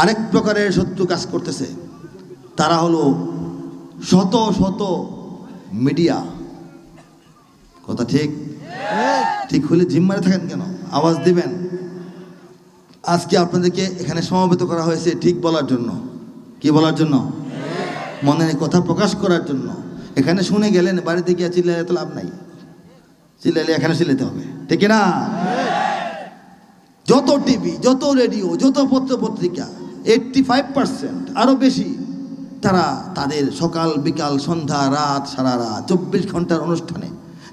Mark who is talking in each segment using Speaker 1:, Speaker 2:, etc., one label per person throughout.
Speaker 1: আরেক প্রকারের শত্রু কাজ করতেছে। তারা হলো শত শত মিডিয়া। কথা ঠিক? ঠিক হলে জিম্মারে থাকেন কেন? আওয়াজ দিবেন। আজকে আপনাদেরকে এখানে সমাবেত করা হয়েছে ঠিক বলার জন্য। কি বলার জন্য? মনের কথা প্রকাশ করার জন্য। এখানে শুনে গেলেন, বাড়িতে গিয়ে চিল্লাইলে তো লাভ নাই। চিল্লাইলে এখানে চিল্লাতে হবে। ঠিক না যত টিভি, যত রেডিও, যত পত্র পত্রিকা এইটটি ফাইভ পার্সেন্ট আরও বেশি। তারা তাদের সকাল, বিকাল, সন্ধ্যা, রাত, সারা রাত, চব্বিশ ঘণ্টার অনুষ্ঠানে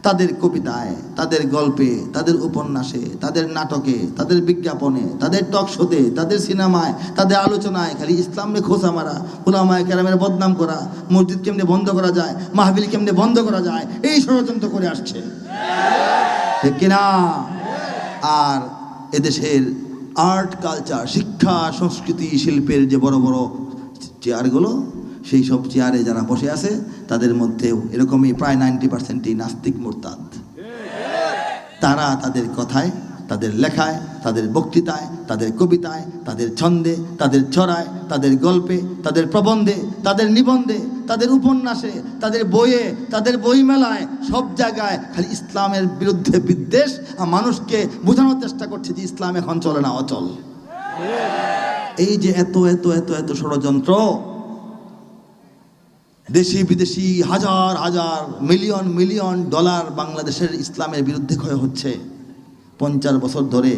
Speaker 1: তাদের কবিতায়, তাদের গল্পে, তাদের উপন্যাসে, তাদের নাটকে, তাদের বিজ্ঞাপনে, তাদের টক শোতে তাদের সিনেমায়, তাদের আলোচনায় খালি ইসলামে খোঁচা মারা ওলামায় কেরামের বদনাম করা, মসজিদ কেমনে বন্ধ করা যায় মাহবিল কেমনে বন্ধ করা যায়, এই ষড়যন্ত্র করে আসছে। ঠিক কিনা? আর এদেশের আর্ট কালচার শিক্ষা, সংস্কৃতি, শিল্পের যে বড় বড় চেয়ারগুলো, সেই সব চেয়ারে যারা বসে আছে, তাদের মধ্যেও এরকমই প্রায় নাইনটি পার্সেন্টই নাস্তিক মোরতাদ। তারা তাদের কথায়, তাদের লেখায়, তাদের বক্তৃতায়, তাদের কবিতায়, তাদের ছন্দে, তাদের ছড়ায়, তাদের গল্পে, তাদের প্রবন্ধে, তাদের নিবন্ধে তাদের উপন্যাসে, তাদের বইয়ে, তাদের বইমেলায়, সব জায়গায় খালি ইসলামের বিরুদ্ধে বিদ্বেষ আর মানুষকে বোঝানোর চেষ্টা করছে যে ইসলাম এখন চলে না অচল। এই যে এত এত এত এত ষড়যন্ত্র, দেশি বিদেশি হাজার হাজার, মিলিয়ন মিলিয়ন ডলার বাংলাদেশের ইসলামের বিরুদ্ধে ক্ষয় হচ্ছে। পঞ্চাশ বছর ধরে।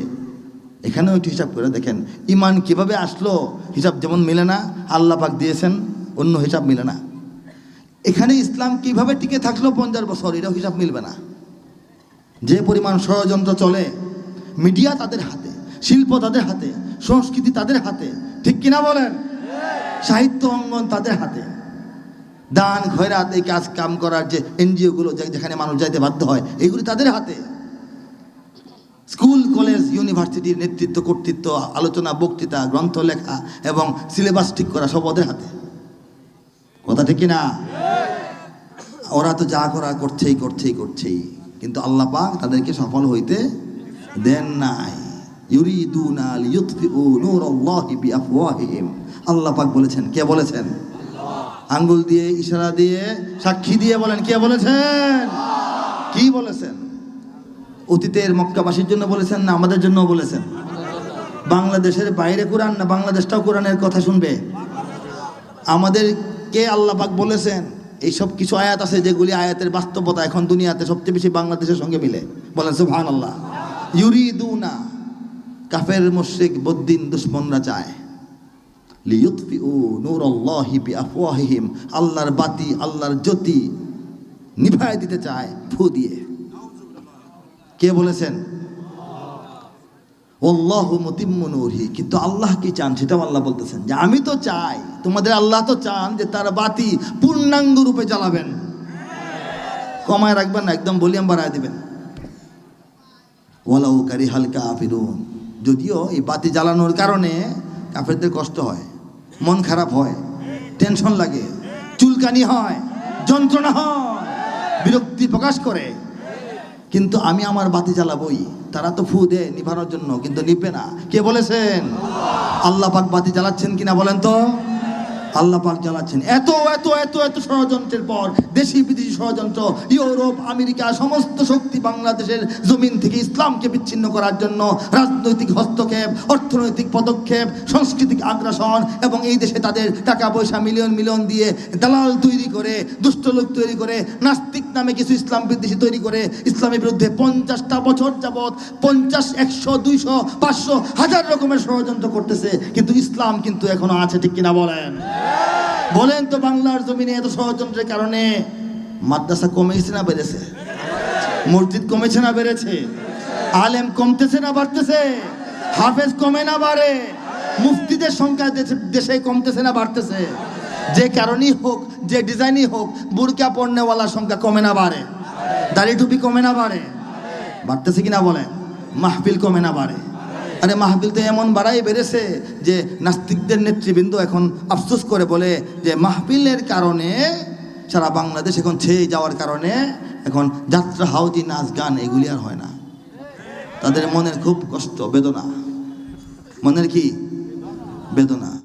Speaker 1: এখানেও একটু হিসাব করে দেখেন, ইমান কীভাবে আসলো, হিসাব যেমন মিলে না, আল্লাহ পাক দিয়েছেন, অন্য হিসাব মিলে না। এখানে ইসলাম কীভাবে টিকে থাকল পঞ্চাশ বছর, এটাও হিসাব মিলবে না। যে পরিমাণ ষড়যন্ত্র চলে, মিডিয়া তাদের হাতে, শিল্প তাদের হাতে, সংস্কৃতি তাদের হাতে, ঠিক কিনা বলেন? সাহিত্য অঙ্গন তাদের হাতে। দান, খয়রাত, এই কাজ, কাম করার যে এনজিওগুলো যেখানে মানুষ যাইতে বাধ্য হয়, এগুলি তাদের হাতে। স্কুল, কলেজ, ইউনিভার্সিটির নেতৃত্ব, কর্তৃত্ব, আলোচনা, বক্তৃতা, গ্রন্থ লেখা এবং সিলেবাস ঠিক করা সব ওদের হাতে। কথা ঠিক না ওরা তো যা করা করছেই করছেই করছেই। কিন্তু আল্লাহ পাক তাদেরকে সফল হইতে দেন নাই। আল্লাহ পাক বলেছেন, কে বলেছেন? আঙ্গুল দিয়ে ইশারা দিয়ে সাক্ষী দিয়ে বলেন, কে বলেছেন? কি বলেছেন? অতীতের মক্কাবাসীর জন্য বলেছেন না আমাদের জন্য বলেছেন? বাংলাদেশের বাইরে কোরআন না বাংলাদেশটাও কোরআনের কথা শুনবে? আমাদেরকে আল্লাহ পাক বলেছেন এইসব কিছু আয়াত আছে যেগুলি আয়াতের বাস্তবতা এখন দুনিয়াতে সবচেয়ে বেশি বাংলাদেশের সঙ্গে মিলে। বলেন সুবহান আল্লাহ ইউরিদুনা, কাফের, মুশরিক, বদ্দিন, দুশ্মনরা চায়। আল্লাহর বাতি, আল্লাহর জ্যোতি নিভায় দিতে চায়, ফু দিয়ে। কে বলেছেন? অল্লাহ মতিম্মনুরহি কিন্তু আল্লাহ কি চান? সেটাও আল্লাহ বলতেছেন যে আমি তো চাই, তোমাদের আল্লাহ তো চান যে তার বাতি পূর্ণাঙ্গ রূপে জ্বালাবেন। কমায় রাখবেন না, একদম ভলিউম বাড়ায় দিবেন। ওয়ালাউ কারি হালকা আফিরুন যদিও এই বাতি জ্বালানোর কারণে কাফেরদের কষ্ট হয়, মন খারাপ হয়, টেনশন লাগে, চুলকানি হয়, যন্ত্রণা হয়, বিরক্তি প্রকাশ করে। কিন্তু আমি আমার বাতি জ্বালাবই। তারা তো ফু দেয় নিভানোর জন্য, কিন্তু নিবে না। কে বলেছেন? আল্লাহ পাক বাতি জ্বালাচ্ছেন কিনা বলেন তো? আল্লাহ পাক জ্বালাচ্ছেন। এত এত এত এত ষড়যন্ত্রের পর দেশি বিদেশি ষড়যন্ত্র, ইউরোপ, আমেরিকা, সমস্ত শক্তি বাংলাদেশের জমিন থেকে ইসলামকে বিচ্ছিন্ন করার জন্য রাজনৈতিক হস্তক্ষেপ, অর্থনৈতিক পদক্ষেপ, সাংস্কৃতিক আগ্রাসন এবং এই দেশে তাদের টাকা পয়সা মিলিয়ন মিলিয়ন দিয়ে দালাল তৈরি করে, দুষ্ট লোক তৈরি করে, নাস্তিক নামে কিছু ইসলাম বিদ্বেষী তৈরি করে ইসলামের বিরুদ্ধে পঞ্চাশটা বছর যাবৎ পঞ্চাশ, একশো, দুইশো, পাঁচশো হাজার রকমের ষড়যন্ত্র করতেছে। কিন্তু ইসলাম কিন্তু এখনও আছে, ঠিক কিনা বলেন? বলেন তো বাংলার জমিনে এত ষড়যন্ত্রের কারণে মাদ্রাসা কমেছে না বেড়েছে? মসজিদ কমেছে না বেড়েছে? আলেম কমতেছে না বাড়তেছে? হাফেজ কমে না বাড়ে? মুফতিদের সংখ্যা দেশে- কমতেছে না বাড়তেছে? যে কারণেই হোক, যে ডিজাইনই হোক, বুরকা পণ্যওয়ালার সংখ্যা কমে না বাড়ে। দাড়ি টুপি কমে না বাড়ে। বাড়তেছে কিনা বলেন? মাহফিল কমে না বাড়ে। আরে মাহফিল তো এমন বাড়াই বেড়েছে যে নাস্তিকদের নেতৃবৃন্দ এখন আফসোস করে বলে যে মাহফিলের কারণে সারা বাংলাদেশ এখন ছেয়ে যাওয়ার কারণে এখন যাত্রা, হাউজি, নাচ, গান এগুলি আর হয় না। তাদের মনের খুব কষ্ট, বেদনা। মনের কি? বেদনা।